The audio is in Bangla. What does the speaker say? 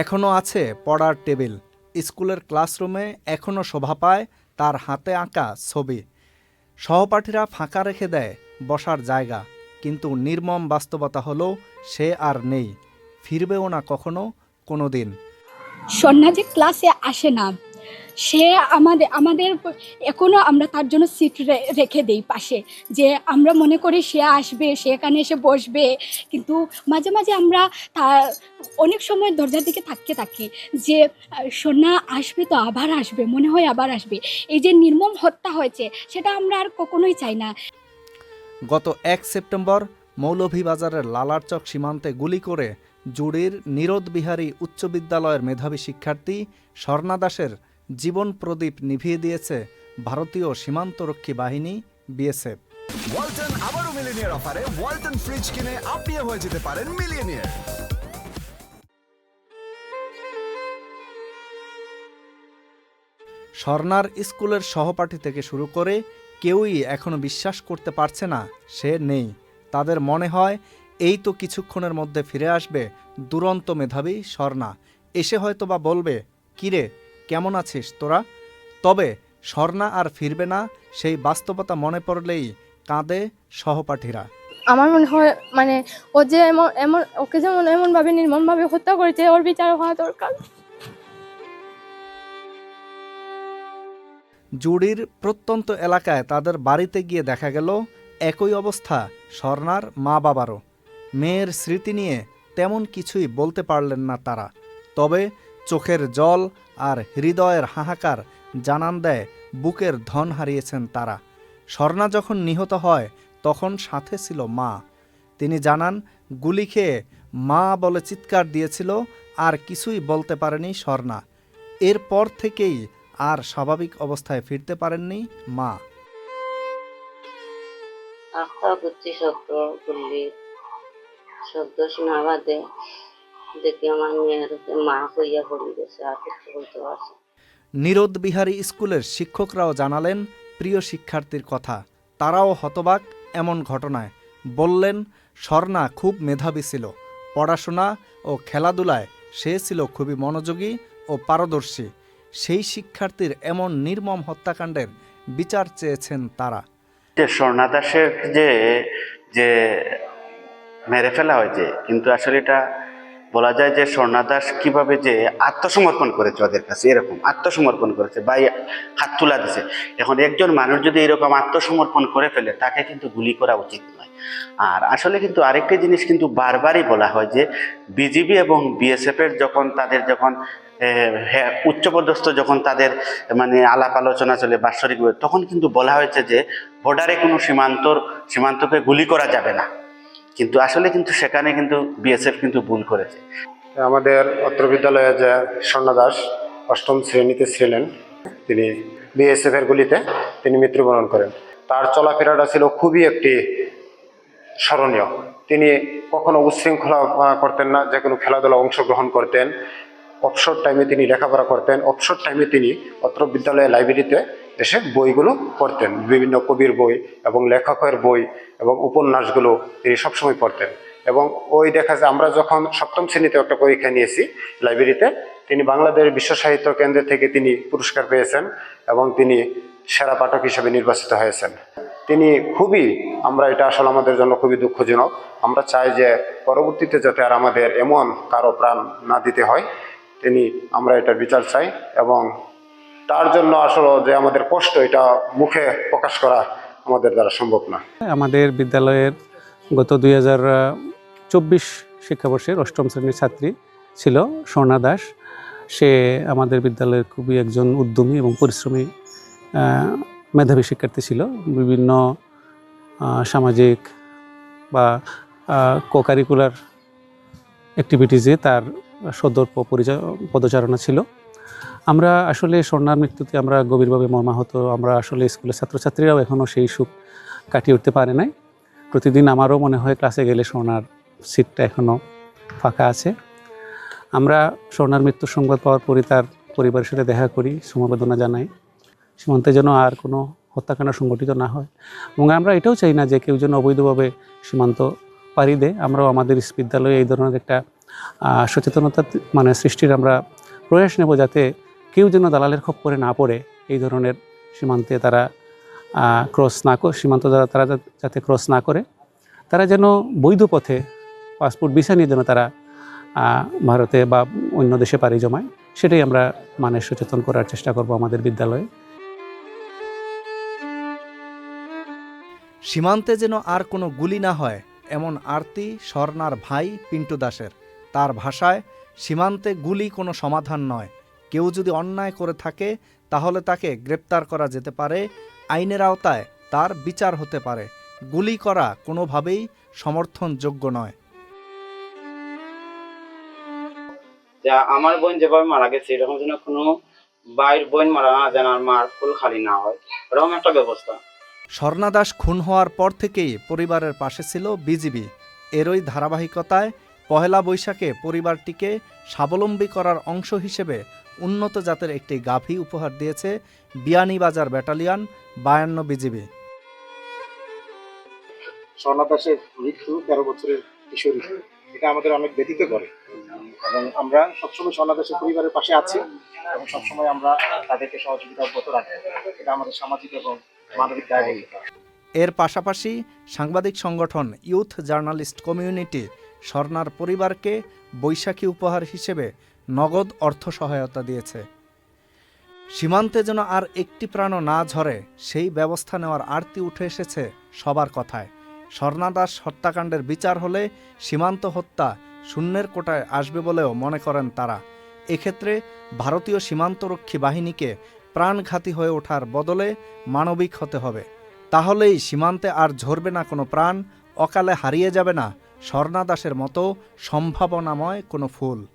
এখনও আছে পড়ার টেবিল। স্কুলের ক্লাসরুমে এখনও শোভা পায় তার হাতে আঁকা ছবি। সহপাঠীরা ফাঁকা রেখে দেয় বসার জায়গা। কিন্তু নির্মম বাস্তবতা হলো সে আর নেই। ফিরবেও না কখনো কোনো দিন সন্ধ্যা যে ক্লাসে আসে না। সে আমাদের আমাদের এখনও আমরা তার জন্য সিট রেখে দেই পাশে। যে আমরা মনে করি সে আসবে, সে এখানে এসে বসবে। কিন্তু মাঝে মাঝে আমরা তা, অনেক সময় দরজার দিকে থাকতে থাকি যে, সোনা আসবে তো আবার আসবে, মনে হয় আবার আসবে। এই যে নির্মম হত্যা হয়েছে, সেটা আমরা আর কখনোই চাই না। গত এক সেপ্টেম্বর মৌলভীবাজারের লালারচক সীমান্তে গুলি করে জুড়ির নীরদ বিহারী উচ্চ বিদ্যালয়ের মেধাবী শিক্ষার্থী স্বর্ণা দাসের জীবন প্রদীপ নিভিয়ে দিয়েছে ভারতীয় সীমান্তরক্ষী বাহিনী বিএসএফ। ওয়ালটন আবারও মিলিনিয়ার অফারে ওয়ালটন ফ্রিজ কিনে আপনিও হয়ে যেতে পারেন মিলিয়নিয়ার। স্বর্ণার স্কুলের সহপাঠী থেকে শুরু করে কেউই এখনও বিশ্বাস করতে পারছে না সে নেই। তাদের মনে হয় এই তো কিছুক্ষণের মধ্যে ফিরে আসবে দুরন্ত মেধাবী স্বর্ণা। এসে হয়তো বা বলবে কিরে কেমন আছিস তোরা? তবে স্বর্ণা আর ফিরবে না সেই বাস্তবতা মনে পড়লেই কাঁদে সহপাঠীরা। আমার মনে হয় মানে ও যে এমন এমন ওকে যেমন এমনভাবে নির্মমভাবে হত্যা করেছে ওর বিচার হওয়া দরকার। জুড়ির প্রত্যন্ত এলাকায় তাদের বাড়িতে গিয়ে দেখা গেল একই অবস্থা স্বর্ণার মা বাবারও মেয়ের স্মৃতি নিয়ে তেমন কিছুই বলতে পারলেন না তারা। তবে চোখের জল আর হৃদয়ের হাহাকার জানান দেয়, বুকের ধন হারিয়েছেন তারা। স্বর্ণা যখন নিহত হয়, তখন সাথে ছিল মা। তিনি জানান, গুলি খেয়ে মা বলে চিৎকার দিয়েছিল, আর কিছুই বলতে পারেনি স্বর্ণা। এরপর থেকেই আর স্বাভাবিক অবস্থায় ফিরতে পারেননি মা। আখতা করছি শব্দ করলি শব্দ শোনা বাদে দেখি আমার মেয়ের মা হইয়া পড়ে গেছে আর কিছু বলতে পারছি। নীরদ বিহারী স্কুলের শিক্ষকরাও জানালেন প্রিয় শিক্ষার্থীর কথা। তারাও হতবাক এমন ঘটনায়। বললেন স্বর্ণা খুব মেধাবী ছিল। পড়াশোনা ও খেলাধুলায় সে ছিল খুবই মনোযোগী ও পারদর্শী। সেই শিক্ষার্থীর এমন নির্মম হত্যাকাণ্ডের বিচার চেয়েছেন তারা। যে স্বর্ণা দাসের যে যে মেরে ফেলা হয়েছে কিন্তু আসলে এটা বলা যায় যে স্বর্ণা দাস কীভাবে যে আত্মসমর্পণ করেছে ওদের কাছে, এরকম আত্মসমর্পণ করেছে বা হাত তুলা দিছে। এখন একজন মানুষ যদি এরকম আত্মসমর্পণ করে ফেলে, তাকে কিন্তু গুলি করা উচিত নয়। আর আসলে কিন্তু আরেকটি জিনিস কিন্তু বারবারই বলা হয় যে, বিজিবি এবং বিএসএফ এর যখন তাদের যখন উচ্চপদস্থ যখন তাদের মানে আলাপ আলোচনা চলে বাৎসরিক তখন কিন্তু বলা হয়েছে যে বর্ডারে কোনো সীমান্তর, সীমান্তকে গুলি করা যাবে না। কিন্তু আসলে কিন্তু সেখানে কিন্তু বিএসএফ কিন্তু ভুল করেছে। আমাদের অত্র বিদ্যালয়ে যে স্বর্ণ দাস অষ্টম শ্রেণীতে ছিলেন, তিনি বিএসএফ এর গুলিতে তিনি মৃত্যুবরণ করেন। তার চলাফেরাটা ছিল খুবই একটি স্মরণীয়। তিনি কখনো উচ্ছৃঙ্খলা করতেন না যে কোনো খেলাধুলা অংশগ্রহণ করতেন। অবসর টাইমে তিনি লেখাপড়া করতেন। অবসর টাইমে তিনি অত্র বিদ্যালয়ের লাইব্রেরিতে এসে বইগুলো পড়তেন, বিভিন্ন কবির বই এবং লেখকের বই এবং উপন্যাসগুলো তিনি সবসময় পড়তেন। এবং ওই দেখা যায় আমরা যখন সপ্তম শ্রেণীতে একটা পরীক্ষা নিয়েছি লাইব্রেরিতে, তিনি বাংলাদেশ বিশ্ব সাহিত্য কেন্দ্র থেকে তিনি পুরস্কার পেয়েছেন এবং তিনি সেরা পাঠক হিসেবে নির্বাচিত হয়েছেন। তিনি খুবই, আমরা এটা আসলে আমাদের জন্য খুবই দুঃখজনক, আমরা চাই যে পরবর্তীতে যাতে আর আমাদের এমন কারও প্রাণ না দিতে হয়, তিনি, আমরা এটার বিচার চাই এবং তার জন্য আসলে যে আমাদের কষ্ট, এটা মুখে প্রকাশ করা আমাদের দ্বারা সম্ভব না। আমাদের বিদ্যালয়ের গত দুই হাজার চব্বিশ শিক্ষাবর্ষের অষ্টম শ্রেণির ছাত্রী ছিল স্বর্ণা দাস। সে আমাদের বিদ্যালয়ের খুবই একজন উদ্যমী এবং পরিশ্রমী মেধাবী শিক্ষার্থী ছিল। বিভিন্ন সামাজিক বা কোকারিকুলার অ্যাক্টিভিটিসে তার সদর প- পরিচয়, পদচারণা ছিল। আমরা আসলে স্বর্ণার মৃত্যুতে আমরা গভীরভাবে মর্মাহত, আমরা আসলে স্কুলের ছাত্রছাত্রীরাও এখনও সেই সুখ কাটিয়ে উঠতে পারে নাই। প্রতিদিন আমারও মনে হয় ক্লাসে গেলে সোনার সিটটা এখনও ফাঁকা আছে। আমরা সোনার মৃত্যুর সংবাদ পাওয়ার পরই তার পরিবারের সাথে দেখা করি, সমবেদনা জানাই। সীমান্তে যেন আর কোনো হত্যাকাণ্ড সংগঠিত না হয়। এবং আমরা এটাও চাই না যে কেউ যেন অবৈধভাবে সীমান্ত পাড়ি দেয়। আমরাও আমাদের বিদ্যালয়ে এই ধরনের একটা সচেতনতা মানে সৃষ্টির আমরা প্রয়াস নেব যাতে কেউ যেন দালালের খপ্পরে না পড়ে এই ধরনের সীমান্তে তারা ক্রস না করে সীমান্ত তারা যাতে ক্রস না করে, তারা যেন বৈধ পথে পাসপোর্ট ভিসা নিয়ে যেন তারা ভারতে বা অন্য দেশে পাড়ি জমায়, সেটাই আমরা মানে সচেতন করার চেষ্টা করব আমাদের বিদ্যালয়ে। সীমান্তে যেন আর কোনো গুলি না হয়, এমন আরতি, স্বর্ণার ভাই পিন্টু দাসের। তার ভাষায়, সীমান্তে গুলি কোনো সমাধান নয়। কেউ যদি অন্যায় করে থাকে তাহলে তাকে গ্রেপ্তার করা যেতে পারে। আইনের আওতায় তার বিচার হতে পারে। গুলি করা কোনোভাবেই সমর্থনযোগ্য নয়। যা আমার বোন যেভাবে মারা গেছে এরকম যেন কোনো বাইর বোন মারা না যেন আর মার ফুল খালি না হয় এরকম একটা ব্যবস্থা। স্বর্ণা দাস খুন হওয়ার পর থেকেই পরিবারের পাশে ছিল বিজিবি। এরই ধারাবাহিকতায় পহেলা বৈশাখে পরিবারটিকে স্বাবলম্বী করার অংশ হিসেবে উন্নত জাতের একটি গাভী উপহার দিয়েছে বিয়ানীবাজার ব্যাটালিয়ন বায়ান্ন বিজিবি। স্বর্ণা দাসের মৃত্যু তেরো বছরের কিশোরী। এটা আমাদের অনেক ব্যতীত করে। এবং আমরা সবসময় স্বর্ণা দাসের পরিবারের পাশে আছি এবং সবসময় আমরা তাদেরকে সহযোগিতা অব্যাহত রাখব। এটা আমাদের সামাজিক এবং মানবিক দায়বদ্ধতা। এর পাশাপাশি সাংবাদিক সংগঠন ইউথ জার্নালিস্ট কমিউনিটি স্বর্ণার পরিবারকে বৈশাখী উপহার হিসেবে নগদ অর্থ সহায়তা দিয়েছে। সীমান্তে যেন আর একটি প্রাণও না ঝরে, সেই ব্যবস্থা নেওয়ার আরতি উঠে এসেছে সবার কথায়। স্বর্ণাদাস হত্যাকাণ্ডের বিচার হলে সীমান্ত হত্যা শূন্যের কোটায় আসবে বলেও মনে করেন তারা। এক্ষেত্রে ভারতীয় সীমান্তরক্ষী বাহিনীকে প্রাণঘাতী হয়ে ওঠার বদলে মানবিক হতে হবে। তাহলেই সীমান্তে আর ঝরবে না কোনো প্রাণ, অকালে হারিয়ে যাবে না স্বর্ণাদাসের মতো সম্ভাবনাময় কোনো ফুল।